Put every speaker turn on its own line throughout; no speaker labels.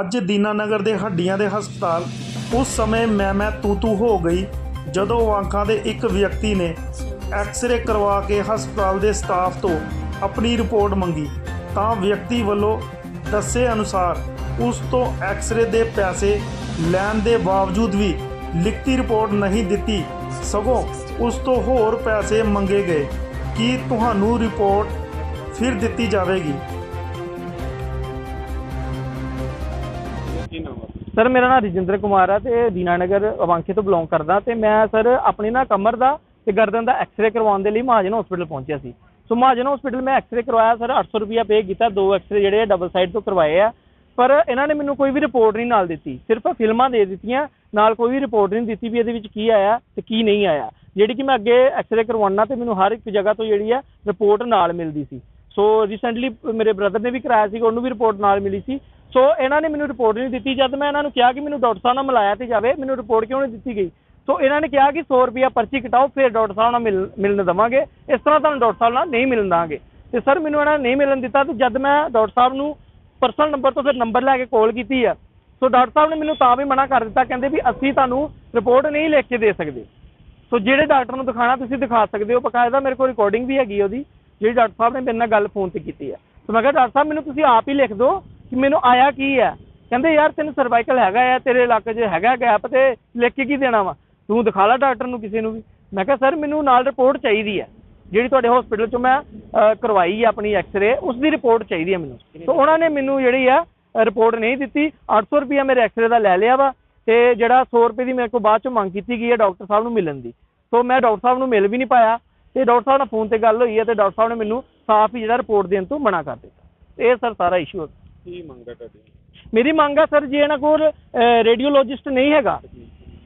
ਅੱਜ ਦੀਨਾਨਗਰ ਦੇ ਹੱਡੀਆਂ ਦੇ ਹਸਪਤਾਲ। ਉਸ ਸਮੇਂ ਮੈਂ ਮੈਂ ਤੂ ਤੂ ਹੋ ਗਈ। ਜਦੋਂ ਅੱਖਾਂ ਦੇ ਇੱਕ ਵਿਅਕਤੀ ਨੇ ਐਕਸ-ਰੇ ਕਰਵਾ ਕੇ ਹਸਪਤਾਲ ਦੇ ਸਟਾਫ ਤੋਂ ਆਪਣੀ ਰਿਪੋਰਟ ਮੰਗੀ, ਤਾਂ ਵਿਅਕਤੀ ਵੱਲੋਂ ਦੱਸੇ ਅਨੁਸਾਰ ਉਸ ਤੋਂ ਐਕਸ-ਰੇ ਦੇ ਪੈਸੇ ਲੈਣ ਦੇ ਬਾਵਜੂਦ ਵੀ ਲਿਖਤੀ ਰਿਪੋਰਟ ਨਹੀਂ ਦਿੱਤੀ। ਸਗੋਂ ਉਸ ਤੋਂ ਹੋਰ ਪੈਸੇ ਮੰਗੇ ਗਏ। ਕੀ ਤੁਹਾਨੂੰ ਰਿਪੋਰਟ ਫਿਰ ਦਿੱਤੀ ਜਾਵੇਗੀ?
ਸਰ ਮੇਰਾ ਨਾਮ ਰਜਿੰਦਰ ਕੁਮਾਰ ਹੈ ਤੇ ਦੀਨਾਨਗਰ ਅਵਾਂਖੇ ਤੋਂ ਬਿਲੋਂਗ ਕਰਦਾ ਤੇ ਮੈਂ ਸਰ ਆਪਣੀ ਨਾ ਕਮਰ ਦਾ ਤੇ ਗਰਦਨ ਦਾ ਐਕਸ-ਰੇ ਕਰਵਾਉਣ ਦੇ ਲਈ ਮਹਾਜਨ ਹਸਪੀਟਲ ਪਹੁੰਚਿਆ ਸੀ। ਸੋ ਮਹਾਜਨ ਹਸਪੀਟਲ ਮੈਂ ਐਕਸ-ਰੇ ਕਰਵਾਇਆ ਸਰ 800 ਰੁਪਿਆ ਪੇ ਕੀਤਾ, ਦੋ ਐਕਸ-ਰੇ ਜਿਹੜੇ ਡਬਲ ਸਾਈਡ ਤੋਂ ਕਰਵਾਏ ਆ। ਪਰ ਇਹਨਾਂ ਨੇ ਮੈਨੂੰ ਕੋਈ ਵੀ ਰਿਪੋਰਟ ਨਹੀਂ ਨਾਲ ਦਿੱਤੀ, ਸਿਰਫ ਫਿਲਮਾਂ ਦੇ ਦਿੱਤੀਆਂ, ਨਾਲ ਕੋਈ ਵੀ ਰਿਪੋਰਟ ਨਹੀਂ ਦਿੱਤੀ ਵੀ ਇਹਦੇ ਵਿੱਚ ਕੀ ਆਇਆ ਤੇ ਕੀ ਨਹੀਂ ਆਇਆ। ਜਿਹੜੀ ਕਿ ਮੈਂ ਅੱਗੇ ਐਕਸ-ਰੇ ਕਰਵਾਉਣਾ ਤੇ ਮੈਨੂੰ ਹਰ ਇੱਕ ਜਗ੍ਹਾ ਤੋਂ ਜਿਹੜੀ ਹੈ ਰਿਪੋਰਟ ਨਾਲ ਮਿਲਦੀ ਸੀ। ਸੋ ਰੀਸੈਂਟਲੀ ਮੇਰੇ ਬ੍ਰਦਰ ਨੇ ਵੀ ਕਰਾਇਆ ਸੀ ਉਹਨੂੰ ਵੀ ਰਿਪੋਰਟ ਨਾਲ ਮਿਲੀ ਸੀ। ਸੋ ਇਹਨਾਂ ਨੇ ਮੈਨੂੰ ਰਿਪੋਰਟ ਨਹੀਂ ਦਿੱਤੀ। ਜਦ ਮੈਂ ਇਹਨਾਂ ਨੂੰ ਕਿਹਾ ਕਿ ਮੈਨੂੰ ਡਾਕਟਰ ਸਾਹਿਬ ਨਾਲ ਮਿਲਾਇਆ ਤੇ ਜਾਵੇ, ਮੈਨੂੰ ਰਿਪੋਰਟ ਕਿਉਂ ਨਹੀਂ ਦਿੱਤੀ ਗਈ? ਸੋ ਇਹਨਾਂ ਨੇ ਕਿਹਾ ਕਿ 100 ਰੁਪਿਆ ਪਰਚੀ ਕਟਾਓ, ਫਿਰ ਡਾਕਟਰ ਸਾਹਿਬ ਨਾਲ ਮਿਲ, ਮਿਲਣ ਦੇਵਾਂਗੇ। ਇਸ ਤਰ੍ਹਾਂ ਤੁਹਾਨੂੰ ਡਾਕਟਰ ਸਾਹਿਬ ਨਾਲ ਨਹੀਂ ਮਿਲਣ ਦਾਂਗੇ। ਤੇ ਸਰ, ਮੈਨੂੰ ਇਹਨਾਂ ਨੇ ਨਹੀਂ ਮਿਲਣ ਦਿੱਤਾ ਤੇ ਜਦ ਮੈਂ ਡਾਕਟਰ ਸਾਹਿਬ ਨੂੰ ਪਰਸਨਲ ਨੰਬਰ ਤੋਂ ਫਿਰ ਨੰਬਰ ਲੈ ਕੇ ਕਾਲ ਕੀਤੀ ਆ ਸੋ ਡਾਕਟਰ ਸਾਹਿਬ ਨੇ ਮੈਨੂੰ ਤਾਂ ਵੀ ਮਨਾ ਕਰ ਦਿੱਤਾ, ਕਹਿੰਦੇ ਵੀ ਅਸੀਂ ਤੁਹਾਨੂੰ ਰਿਪੋਰਟ ਨਹੀਂ ਲਿਖ ਕੇ ਦੇ ਸਕਦੇ। ਸੋ ਜਿਹੜੇ ਡਾਕਟਰ ਨੂੰ ਦਿਖਾਣਾ ਤੁਸੀਂ ਦਿਖਾ ਸਕਦੇ ਹੋ, ਬਕਾਇਦਾ ਮੇਰੇ ਕੋਲ ਰਿਕਾਰਡਿੰਗ ਵੀ ਹੈਗੀ ਉਹਦੀ, ਜਿਹੜੀ ਡਾਕਟਰ ਸਾਹਿਬ ਨੇ ਮੇਰੇ ਨਾਲ ਗੱਲ ਫੋਨ ਤੇ ਕੀਤੀ ਹੈ ਸੋ ਮੈਂ ਕਿਹਾ, ਡਾਕਟਰ ਸਾਹਿਬ, ਮੈਨੂੰ ਤੁਸੀਂ ਆਪ ਹੀ ਲਿਖ ਦਿਓ ਕਿ ਮੈਨੂੰ ਆਇਆ ਕੀ ਹੈ? ਕਹਿੰਦੇ, ਯਾਰ, ਤੈਨੂੰ ਸਰਵਾਈਕਲ ਹੈਗਾ ਆ, ਤੇਰੇ ਇਲਾਕੇ 'ਚ ਹੈਗਾ ਗੈਪ ਤੇ ਲਿਖ ਕੇ ਕੀ ਦੇਣਾ ਵਾ? ਤੂੰ ਦਿਖਾ ਲੈ ਡਾਕਟਰ ਨੂੰ ਕਿਸੇ ਨੂੰ ਵੀ। ਮੈਂ ਕਿਹਾ, ਸਰ, ਮੈਨੂੰ ਨਾਲ ਰਿਪੋਰਟ ਚਾਹੀਦੀ ਹੈ। ਜਿਹੜੀ ਤੁਹਾਡੇ ਹਸਪੀਟਲ 'ਚੋਂ ਮੈਂ ਕਰਵਾਈ ਆ ਆਪਣੀ ਐਕਸ-ਰੇ ਉਸ ਦੀ ਰਿਪੋਰਟ ਚਾਹੀਦੀ ਹੈ ਮੈਨੂੰ। ਸੋ ਉਹਨਾਂ ਨੇ ਮੈਨੂੰ ਜਿਹੜੀ ਆ ਰਿਪੋਰਟ ਨਹੀਂ ਦਿੱਤੀ। 800 ਰੁਪਿਆ ਮੇਰੇ ਐਕਸ-ਰੇ ਦਾ ਲੈ ਲਿਆ ਵਾ ਤੇ ਜਿਹੜਾ 100 ਰੁਪਏ ਦੀ ਮੇਰੇ ਕੋਲ ਬਾਅਦ 'ਚੋਂ ਮੰਗ ਕੀਤੀ ਗਈ ਹੈ ਡਾਕਟਰ ਸਾਹਿਬ ਨੂੰ ਮਿਲਣ ਦੀ। ਸੋ ਮੈਂ ਡਾਕਟਰ ਸਾਹਿਬ ਨੂੰ ਮਿਲ ਵੀ ਨਹੀਂ ਪਾਇਆ ਤੇ ਡਾਕਟਰ ਸਾਹਿਬ ਨਾਲ ਫੋਨ ਤੇ ਗੱਲ ਹੋਈ ਹੈ ਤੇ ਡਾਕਟਰ ਸਾਹਿਬ ਨੇ ਮੈਨੂੰ ਸਾਫ਼ ਹੀ ਜਿਹੜਾ ਰਿਪੋਰਟ ਦੇਣ ਤੋਂ ਮਨਾ ਕਰ ਦਿੱਤਾ। ਇਹ ਸਰ ਸਾਰਾ ਇਸ਼ੂ ਹੈ
ਕੀ ਮੰਗ ਹੈ ਤੁਹਾਡੀ?
ਮੇਰੀ ਮੰਗ ਆ ਸਰ, ਜੇ ਇਹਨਾਂ ਕੋਲ ਰੇਡੀਓਲੋਜਿਸਟ ਨਹੀਂ ਹੈਗਾ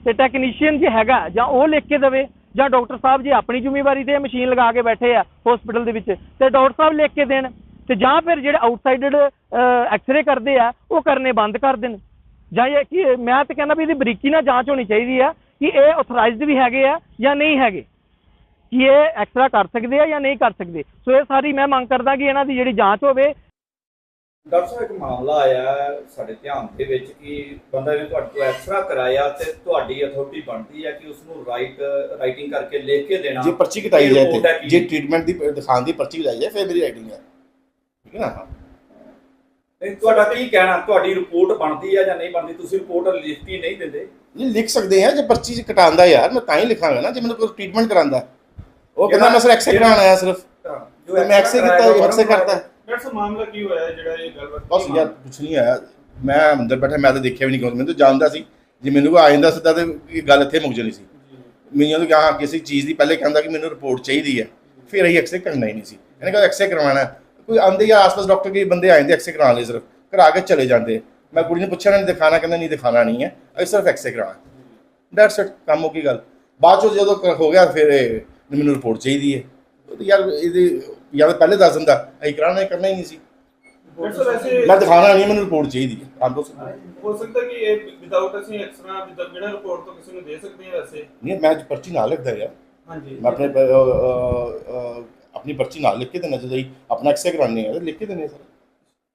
ਤੇ ਟੈਕਨੀਸ਼ੀਅਨ ਜੇ ਹੈਗਾ ਜਾਂ ਉਹ ਲਿਖ ਕੇ ਦੇਵੇ ਜਾਂ ਡਾਕਟਰ ਸਾਹਿਬ ਜੇ ਆਪਣੀ ਜ਼ਿੰਮੇਵਾਰੀ ਤੇ ਮਸ਼ੀਨ ਲਗਾ ਕੇ ਬੈਠੇ ਆ ਹਸਪੀਟਲ ਦੇ ਵਿੱਚ ਤੇ ਡਾਕਟਰ ਸਾਹਿਬ ਲਿਖ ਕੇ ਦੇਣ ਤੇ ਜਾਂ ਫਿਰ ਜਿਹੜੇ ਆਊਟਸਾਈਡਡ ਐਕਸ-ਰੇ ਕਰਦੇ ਆ, ਉਹ ਕਰਨੇ ਬੰਦ ਕਰ ਦੇਣ। ਜਾਂ ਇਹ ਕਿ ਮੈਂ ਤਾਂ ਕਹਿੰਦਾ ਵੀ ਇਹਦੀ ਬਰੀਕੀ ਨਾਲ ਜਾਂਚ ਹੋਣੀ ਚਾਹੀਦੀ ਆ ਕਿ ਇਹ ਆਥੋਰਾਈਜ਼ਡ ਵੀ ਹੈਗੇ ਆ ਜਾਂ ਨਹੀਂ ਹੈਗੇ। ਕਿ ਇਹ ਐਕਸਰਾ ਕਰ ਸਕਦੇ ਆ ਜਾਂ ਨਹੀਂ ਕਰ ਸਕਦੇ। ਸੋ ਇਹ ਸਾਰੀ ਮੈਂ ਮੰਗ ਕਰਦਾ ਕਿ ਇਹਨਾਂ ਦੀ ਜਿਹੜੀ ਜਾਂਚ ਹੋਵੇ
ਡਾਕਟਰ ਸਾਹਿਬ ਇੱਕ ਮਾਮਲਾ ਆਇਆ ਸਾਡੇ ਧਿਆਨ ਦੇ ਵਿੱਚ ਕਿ ਬੰਦਾ ਨੇ ਤੁਹਾਡੇ ਤੋਂ ਐਕਸਰਾ ਕਰਾਇਆ ਤੇ ਤੁਹਾਡੀ ਅਥਾਰਟੀ ਬਣਦੀ ਹੈ ਕਿ ਉਸ ਨੂੰ ਰਾਈਟ ਰਾਈਟਿੰਗ ਕਰਕੇ ਲਿਖ ਕੇ ਦੇਣਾ।
ਜੇ ਪਰਚੀ ਕਟਾਈ ਜਾਏ ਤੇ ਜੇ ਟ੍ਰੀਟਮੈਂਟ ਦੀ ਦਿਖਾਉਣ ਦੀ ਪਰਚੀ ਕਟਾਈ ਜਾਏ ਫਿਰ ਮੇਰੀ ਰਾਈਟਿੰਗ ਹੈ। ਠੀਕ ਹੈ ਨਾ?
ਨਹੀਂ, ਤੁਹਾਡਾ ਕੀ ਕਹਿਣਾ? ਤੁਹਾਡੀ ਰਿਪੋਰਟ ਬਣਦੀ ਹੈ ਜਾਂ ਨਹੀਂ ਬਣਦੀ? ਤੁਸੀਂ ਰਿਪੋਰਟ ਲਿਖਤੀ ਨਹੀਂ ਦਿੰਦੇ।
ਇਹ ਲਿਖ ਸਕਦੇ ਆ ਜੇ ਪਰਚੀ ਕਟਾਉਂਦਾ ਯਾਰ ਮੈਂ ਤਾਂ ਹੀ ਲਿਖਾਂਗਾ ਨਾ ਜੇ ਮੈਨੂੰ ਕੋਈ ਟ੍ਰੀਟਮੈਂਟ ਕਰਾਉਂਦਾ। ਉਹ ਕਹਿੰਦਾ ਮੈਂ ਸਿਰ ਐਕਸਰੇ ਕਰਾਉਣ ਆਇਆ ਸਿਰਫ।
ਜੋ
ਮੈਂ ਐਕਸਰੇ ਕੀਤਾ ਐਕਸਰੇ ਕਰਦਾ
ਡਾਕਟਰ ਸਾਹਿਬ ਮਾਮਲਾ ਕੀ ਹੋਇਆ ਜਿਹੜਾ ਇਹ ਗੱਲਬਾਤ
ਬਸ ਯਾਰ ਕੁਛ ਨਹੀਂ ਆਇਆ ਮੈਂ ਅੰਦਰ ਬੈਠਾ ਮੈਂ ਤਾਂ ਦੇਖਿਆ ਵੀ ਨਹੀਂ ਕੋਈ ਮੈਨੂੰ ਤਾਂ ਜਾਣਦਾ ਸੀ। ਜੇ ਮੈਨੂੰ ਕੋਈ ਆ ਜਾਂਦਾ ਸਿੱਧਾ ਤੇ ਇਹ ਗੱਲ ਇੱਥੇ ਮੁੱਕ ਜਾਣੀ ਸੀ। ਮੈਨੂੰ ਤਾਂ ਕਹਾ ਕਿਸੇ ਚੀਜ਼ ਦੀ ਪਹਿਲੇ ਕਹਿੰਦਾ ਕਿ ਮੈਨੂੰ ਰਿਪੋਰਟ ਚਾਹੀਦੀ ਹੈ। ਫਿਰ ਅਸੀਂ ਐਕਸਰੇ ਕਰਨਾ ਹੀ ਨਹੀਂ ਸੀ। ਇਹਨੇ ਕਿਹਾ ਐਕਸਰੇ ਕਰਵਾਉਣਾ ਹੈ। ਕੋਈ ਆਂਦੇ ਜਾਂ ਆਸ-ਪਾਸ ਡਾਕਟਰ ਕੇ ਬੰਦੇ ਆ ਜਾਂਦੇ ਐਕਸਰੇ ਕਰਾਉਣ ਲਈ ਸਿਰਫ। ਕਰਾ ਕੇ ਚਲੇ ਜਾਂਦੇ। ਮੈਂ ਕੁੜੀ ਨੂੰ ਪੁੱਛਿਆ ਨਹੀਂ ਦਿਖਾਣਾ ਕਹਿੰਦਾ ਨਹੀਂ ਦਿਖਾਣਾ ਨਹੀਂ ਹੈ। ਅਸੀਂ ਸਿਰਫ ਐਕਸਰੇ ਕਰਾਉਣਾ ਦੈਟਸ ਇਟ ਕੰਮ ਹੋ ਗਈ ਗੱਲ। ਬਾਅਦ ਚੋਂ ਜਦੋਂ ਹੋ ਗਿਆ ਫਿਰ ਇਹ ਮੈਨੂੰ ਰਿਪੋਰਟ ਚਾਹੀਦੀ ਹੈ। ਉਹ ਤਾਂ ਯਾਰ ਇਹਦੇ ਜਾਂ ਤਾਂ ਪਹਿਲੇ ਦੱਸ ਦਿੰਦਾ ਅਸੀਂ ਕਰਾਉਣਾ ਹੀ ਕਰਨਾ ਹੀ ਨਹੀਂ ਸੀ।
ਵੈਸੇ
ਮੈਂ ਦਿਖਾਣਾ ਨਹੀਂ ਮੈਨੂੰ ਰਿਪੋਰਟ ਚਾਹੀਦੀ ਹੈ। ਆਪ ਦੱਸੋ।
ਹੋ ਸਕਦਾ ਕਿ ਇਹ ਵਿਦਆਊਟ ਅਸੀਂ ਐਕਸਟਰਾ ਵਿਦਆਊਟ ਬਿਨਾਂ ਰਿਪੋਰਟ ਤੋਂ ਕਿਸੇ ਨੂੰ ਦੇ ਸਕਦੇ ਹਾਂ ਵੈਸੇ।
ਨਹੀਂ ਮੈਂ ਪਰਚੀ ਨਾਲ ਲਿਖਦਾ ਯਾਰ।
ਹਾਂਜੀ।
ਮੈਂ ਆਪਣੇ ਅਹ, ਅਹ, ਆਪਣੀ ਪਰਚੀ ਨਾਲ ਲਿਖ ਕੇ ਦੇਣਾ ਜਦੋਂ ਹੀ ਆਪਣਾ ਐਕਸਰੇ ਕਰਾਣੇ ਆ ਲਿਖ ਕੇ ਦੇਣੇ ਸਰ।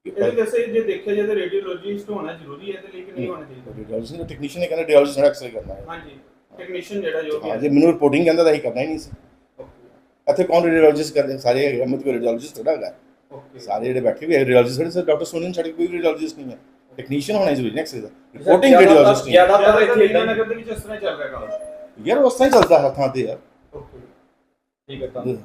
ਇਹਦੇ ਵੈਸੇ ਜੇ ਦੇਖਿਆ ਜਾਏ ਤਾਂ ਰੇਡੀਓਲੋਜਿਸਟ ਹੋਣਾ ਜ਼ਰੂਰੀ ਹੈ ਤੇ ਲੇਕਿਨ ਨਹੀਂ ਹੋਣਾ ਚਾਹੀਦਾ।
ਰੇਡੀਓਲੋਜਿਸਟ ਟੈਕਨੀਸ਼ੀਅਨ ਨੇ ਕਹਿੰਦਾ ਨਾਲ ਐਕਸਰੇ ਕਰਨਾ ਹੈ।
ਹਾਂਜੀ ਟੈਕਨੀਸ਼ੀਅਨ ਜਿਹੜਾ ਜੋ
ਹਾਂ ਜੇ ਮੈਨੂੰ ਰਿਪੋਰਟਿੰਗ ਕਹਿੰਦਾ ਤਾਂ ਅਸੀਂ ਕਰਨਾ ਹੀ ਨਹੀਂ ਸੀ। ਇੱਥੇ ਕੌਣ ਰੇਡੀਓਲੋਜਿਸਟ ਕਰਦੇ? ਸਾਰੇ ਹੈਗੇ ਅਮਿਤ ਕੋਈ ਰੇਡੀਓਲੋਜਿਸਟ ਥੋੜਾ ਹੈਗਾ।
ਓਕੇ
ਸਾਰੇ ਜਿਹੜੇ ਬੈਠੇ ਵੀ ਰੇਡੀਓਲੋਜਿਸਟ ਸਰ ਡਾਕਟਰ ਸੋਨਨ ਛੱਡ ਕੇ ਕੋਈ ਰੇਡੀਓਲੋਜਿਸਟ ਨਹੀਂ ਹੈ। ਟੈਕਨੀਸ਼ੀਅਨ ਹੋਣਾ ਜ਼ਰੂਰੀ ਐਕਸਰੇ ਦਾ। ਰਿਪੋਰਟਿੰਗ ਰੇਡੀਓਲੋਜਿਸਟ ਨਹੀਂ। ਹੈ।
ਜ਼ਿਆਦਾਤਰ ਇੱਥੇ ਹੀ-
ਨਗਰ ਦੇ ਵਿੱਚ ਇਸ ਤਰ੍ਹਾਂ ਚੱਲ ਰਿਹਾ ਕੰਮ।
ਯਾਰ ਉਸ ਤਰ੍ਹਾਂ ਹੀ ਚੱਲਦਾ ਹੱਥਾਂ ਤੇ ਯਾਰ।
ਓਕੇ ਠੀਕ ਹੈ ਧੰਨਵਾਦ।